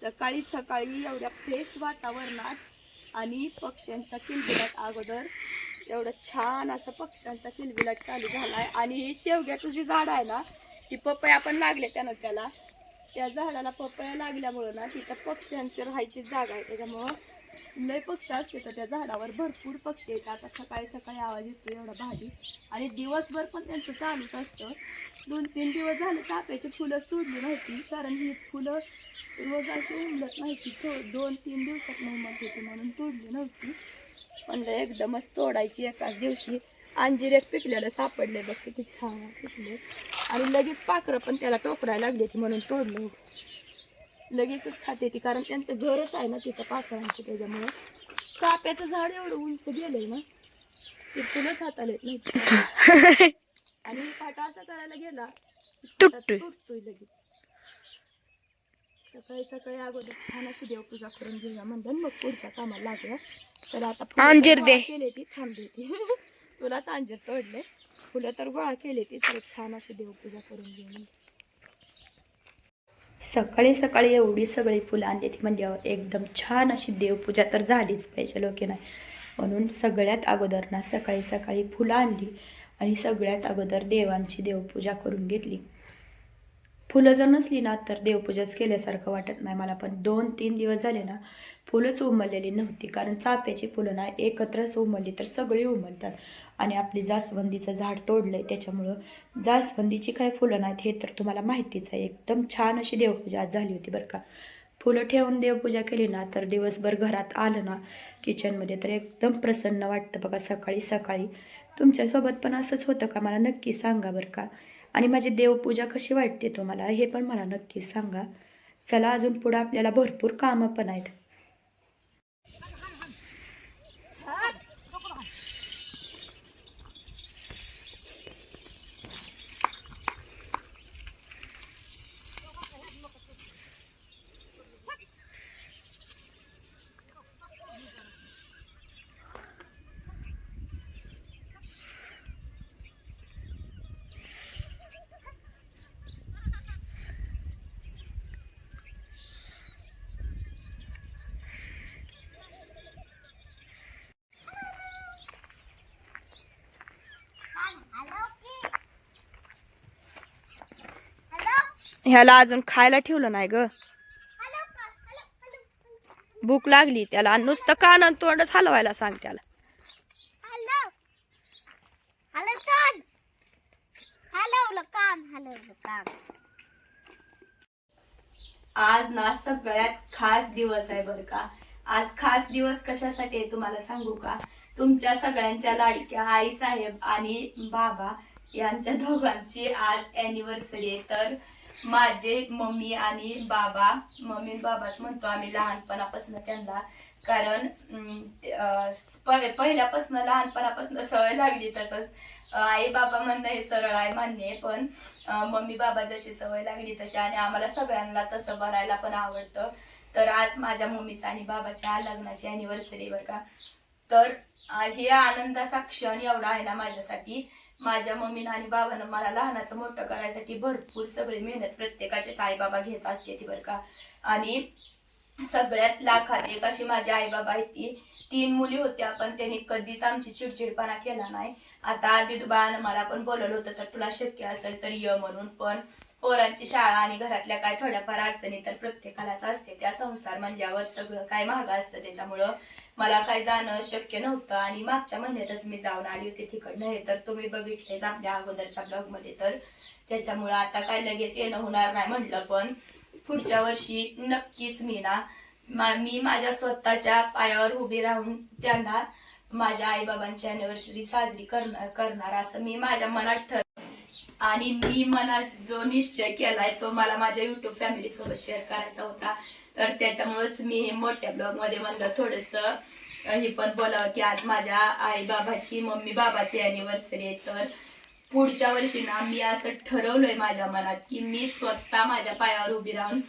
सकाळी सकाळी एवढ्या फ्रेश वातावरणात आणि पक्ष्यांच्या किलबिलाट अगोदर एवढं छान असं पक्ष्यांचा किलबिलाट चालू झाला आहे आणि हे शेवग्याचं जे झाड आहे ना ती पपया पण लागले त्यानं त्याला. त्या झाडाला पपया लागल्यामुळं ना तिथं पक्ष्यांची राहायची जागा आहे. त्याच्यामुळं लय पक्षी असते तर त्या झाडावर भरपूर पक्षी येतात आता सकाळी सकाळी आवाज येतो एवढा भारी. आणि दिवसभर पण त्यांचं चालूच असतं. दोन तीन दिवस झाले चाफ्याची फुलंच तोडली नव्हती. कारण ही फुलं रोज अशी उमलत नव्हती थो दोन तीन दिवसात उमलत होती म्हणून तोडली नव्हती. पण एकदमच तोडायची एकाच दिवशी. अंजीर एक पिकलेलं सापडले बघ किती छान पिकले आणि लगेच पाखरं पण त्याला टोकरायला लागली होती म्हणून तोडलं लगेचच खाते ती कारण त्यांचं घरच आहे ना तिथं पाखरांचं त्याच्यामुळं. चाप्याचं झाड एवढं उंच गेलंय ना ते फुलंच हाताला येत नाही आणि फाटा असा करायला गेला तुटतोय. तुटतोय लगेच. सकाळी सकाळी अगोदर छान अशी देवपूजा करून घेऊया म्हणलं आणि मग पुढच्या कामाला लागूया. चला आता अंजीर दे. केले ती थांब देते तुलाच अंजीर तोडले. फुलं तर गोळा केले ती चला छान अशी देवपूजा करून घेऊया. सकाळी सकाळी एवढी सगळी फुलं आणली ती म्हणजे एकदम छान अशी देवपूजा तर झालीच पाहिजे हो लोके नाही? म्हणून सगळ्यात अगोदर ना सकाळी सकाळी फुलं आणली आणि सगळ्यात अगोदर देवांची देवपूजा करून घेतली. फुलं जर नसली ना तर देवपूजाच केल्यासारखं वाटत नाही. मला पण दोन तीन दिवस झाले ना फुलंच उमललेली नव्हती. कारण चाफ्याची फुलं ना एकत्रच उमलली तर सगळी उमलतात. आणि आपली जास्वंदीचं झाड तोडलंय त्याच्यामुळं जास्वंदीची काय फुलं नाहीत हे तर तुम्हाला माहितीच आहे. एकदम छान अशी देवपूजा आज झाली होती बरं का. फुलं ठेवून देवपूजा केली ना तर दिवसभर घरात आलं ना किचनमध्ये तर एकदम प्रसन्न वाटतं बघा सकाळी सकाळी. तुमच्यासोबत पण असंच होतं का? मला नक्की सांगा बरं का. आणि माझी देवपूजा कशी वाटते तुम्हाला हे पण मला नक्की सांगा. चला अजून पुढं आपल्याला भरपूर कामं पण आहेत. ह्याला अजून खायला ठेवलं नाही ग. भूक लागली त्याला. आणि नुसतं कान आणि तोंडच हलवायला सांग त्याला. हॅलो. हॅलो कान. हॅलो कान हॅलो कान. आज ना सगळ्यात खास दिवस आहे बरं का. आज खास दिवस कशासाठी आहे तुम्हाला सांगू का? तुमच्या सगळ्यांच्या लाडक्या आई साहेब आणि बाबा यांच्या दोघांची आज अॅनिव्हर्सरी आहे. तर माझे मम्मी आणि बाबा मम्मी आणि बाबाच म्हणतो आम्ही लहानपणापासून त्यांना. कारण पहिल्यापासून लहानपणापासून सवय लागली तसंच. आई बाबा म्हणणं हे सरळ आहे मान्य आहे पण मम्मी बाबा जशी सवय लागली तशी आणि आम्हाला सगळ्यांना तसं बनायला पण आवडतं. तर आज माझ्या मम्मीचा आणि बाबाच्या लग्नाची अॅनिव्हर्सरी बरं का. तर हे आनंदाचा क्षण एवढा आहे ना माझ्यासाठी. माझ्या मम्मीनं आणि बाबानं मला लहानाचं मोठं करायसाठी भरपूर सगळी मेहनत प्रत्येकाचे साईबाबा घेत असते ती बरं का. आणि सगळ्यात लाखात एक अशी माझी आई बाबा आहे ती. तीन मुली होत्या पण त्यांनी कधीच आमची चिडचिडपणा केला नाही. आता आधी दुबान मला पण बोलवलं होतं तर तुला शक्य असेल तर य म्हणून पण पोरांची शाळा आणि घरातल्या काय थोड्याफार अडचणी तर प्रत्येकालाच असते. त्या संसार म्हणल्यावर सगळं काय महाग असतं. त्याच्यामुळं मला काय जाणं शक्य नव्हतं आणि मागच्या महिन्यातच मी जाऊन आली होती तिकडनं. हे तर तुम्ही बघितलेच आपल्या अगोदरच्या ब्लॉगमध्ये. तर त्याच्यामुळं आता काय लगेच येणं होणार नाही म्हटलं पण पुढच्या वर्षी नक्कीच मी ना मा- मी माझ्या स्वतःच्या पायावर उभी राहून त्यांना माझ्या आईबाबांची अॅनिव्हर्सरी साजरी करणार करणार असं मी माझ्या मनात ठर आणि मी मनात जो निश्चय केलाय तो मला माझ्या युट्यूब फॅमिली सोबत शेअर करायचा होता. तर त्याच्यामुळेच मी हे मोठ्या ब्लॉगमध्ये म्हणलं थोडस हे पण बोलावं की आज माझ्या आई बाबाची मम्मी बाबाची अॅनिव्हर्सरी आहे तर पुढच्या वर्षी ना मी असं ठरवलंय माझ्या मनात की मी स्वतः माझ्या पायावर उभी राहून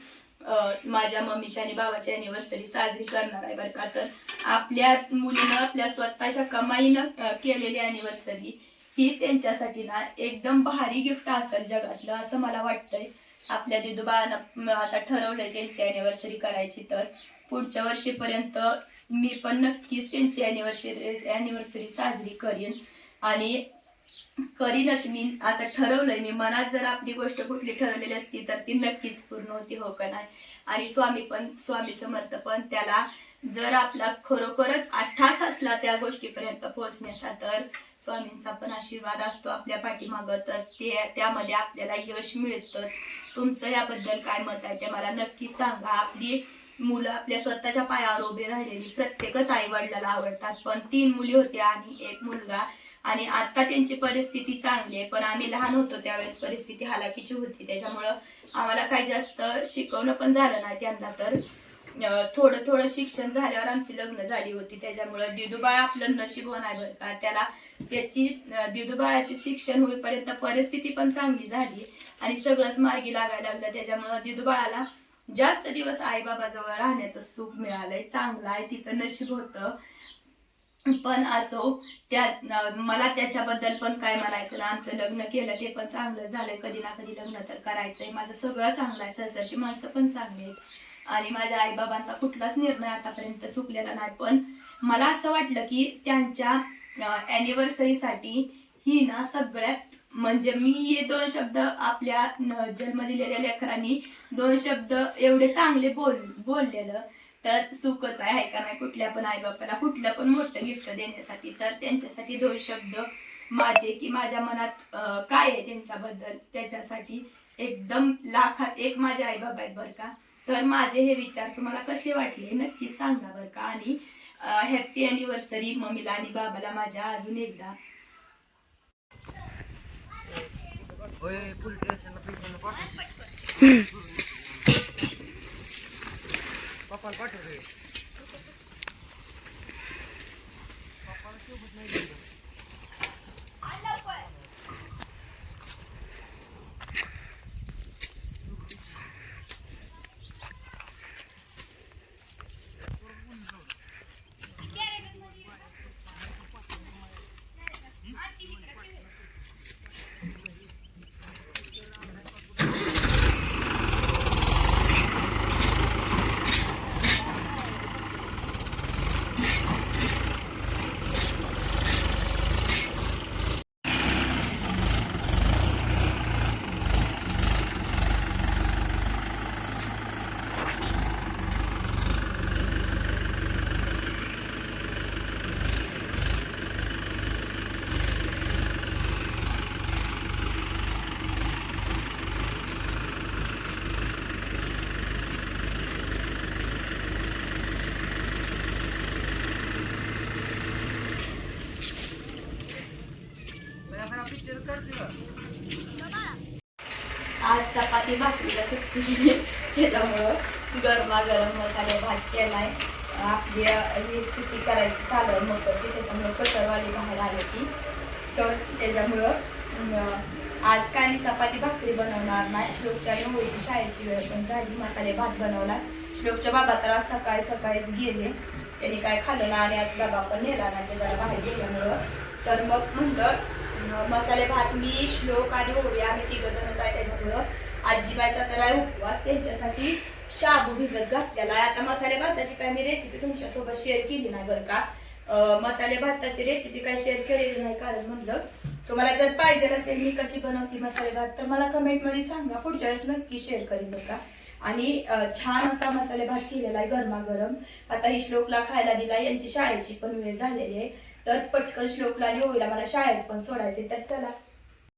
माझ्या मम्मीची आणि बाबाची अॅनिव्हर्सरी साजरी करणार आहे बरं का. तर आपल्या मुलीनं आपल्या स्वतःच्या कमाईनं केलेली अॅनिव्हर्सरी ही त्यांच्यासाठी ना एकदम भारी गिफ्ट असेल जगातलं असं मला वाटतंय. आपल्या दिदूबानं आता ठरवलंय त्यांची अॅनिव्हर्सरी करायची. तर पुढच्या वर्षीपर्यंत मी पण नक्कीच त्यांची अॅनिव्हर्सरी अॅनिव्हर्सरी साजरी करीन. आणि करीनच मी असं ठरवलंय मी. मनात जर आपली गोष्ट कुठली ठरवलेली असती तर ती नक्कीच पूर्ण होती हो का नाही? आणि स्वामी पण स्वामी समर्थ पण त्याला जर आपला खरोखरच अठ्ठास असला त्या गोष्टीपर्यंत पोहोचण्याचा तर स्वामींचा पण आशीर्वाद असतो आपल्या पाठीमागं. तर ते त्यामध्ये आपल्याला यश मिळतंच. तुमचं याबद्दल काय मत आहे ते मला नक्की सांगा. आपली मुलं आपल्या स्वतःच्या पायावर उभी राहिलेली प्रत्येकच आई वडिलाला आवडतात. पण तीन मुली होत्या आणि एक मुलगा. आणि आता त्यांची परिस्थिती चांगली आहे पण आम्ही लहान होतो त्यावेळेस परिस्थिती हालाकीची होती. त्याच्यामुळं आम्हाला काही जास्त शिकवणं पण झालं नाही त्यांना तर. थोडं थोडं शिक्षण झाल्यावर आमची लग्न झाली होती. त्याच्यामुळं दिदूबाळ आपलं नशीब होणार बरं का. त्याला त्याची दिदुबाळाचे दिदूबाळाचे शिक्षण होईपर्यंत परिस्थिती पण चांगली झाली. आणि सगळंच मार्गी लागायला लागलं. त्याच्यामुळं दिदूबाळाला जास्त दिवस आईबाबाजवळ राहण्याचं सुख मिळालंय. चांगलं आहे तिचं नशीब होतं. पण असो त्या मला त्याच्याबद्दल पण काय म्हणायचं ना आमचं लग्न केलं ते पण चांगलं झालं कधी ना कधी लग्न तर करायचंय. माझं सगळं चांगलं आहे. सहसरची माणसं पण चांगली आहेत. आणि माझ्या आईबाबांचा कुठलाच निर्णय आतापर्यंत चुकलेला नाही. पण मला असं वाटलं की त्यांच्या अॅनिव्हर्सरीसाठी ही ना सगळ्यात म्हणजे मी हे दोन शब्द आपल्या जन्म दिलेल्या लेकरांनी दोन शब्द एवढे चांगले बोल बोललेलं. तर सुखच आहे का नाही? कुठल्या पण आई बापाला कुठलं पण मोठं गिफ्ट देण्यासाठी तर त्यांच्यासाठी दोन शब्द माझे की माझ्या मनात काय आहे त्यांच्याबद्दल? त्याच्यासाठी एकदम लाखात एक माझे आई बाबा आहेत बरं का. तर माझे हे विचार तुम्हाला कसे वाटले? नक्कीच सांगा बरं का. आणि हॅप्पी अॅनिव्हर्सरी मम्मीला आणि बाबाला माझ्या अजून एकदा. पप्पाला नाही. आज चपाती भाकरीला सुट्टी त्याच्यामुळं गरमागरम मसाले भात केलाय. आपली ही कुटी करायची चालू आहे मकाची त्याच्यामुळं कटरवाली बाहेर आली की तर त्याच्यामुळं आज काय चपाती भाकरी बनवणार नाही. श्लोकच्या आणि होळी शाळेची वेळ पण झाली. मसाले भात बनवला. श्लोकच्या बाबा तर आज सकाळी सकाळीच गेले. त्यांनी काय खाल्लं ना आणि आज बाबा पण नेला ना ते जरा बाहेर गेल्यामुळं. तर मग म्हणलं मसाले भात मी श्लोक आणि होळी आम्ही तिघ जण आहे त्याच्यामुळं. आजीबाईचा तर आहे उपवास त्यांच्यासाठी शाबू भिजत घातलेला आहे. आता मसाले भाताची काय मी रेसिपी तुमच्यासोबत शेअर केली नाही बरं का. मसाले भाताची रेसिपी काय शेअर केलेली नाही कारण म्हणलं तुम्हाला जर पाहिजे असेल मी कशी बनवते मसाले भात तर मला कमेंटमध्ये सांगा. पुढच्या वेळेस नक्की शेअर करीन बरं का. आणि छान असा मसाले भात केलेला आहे गरमागरम. आता ही श्लोकला खायला दिला यांची शाळेची पण वेळ झालेली आहे. तर पटकन श्लोकला आणि होईला मला शाळेत पण सोडायचे तर चला.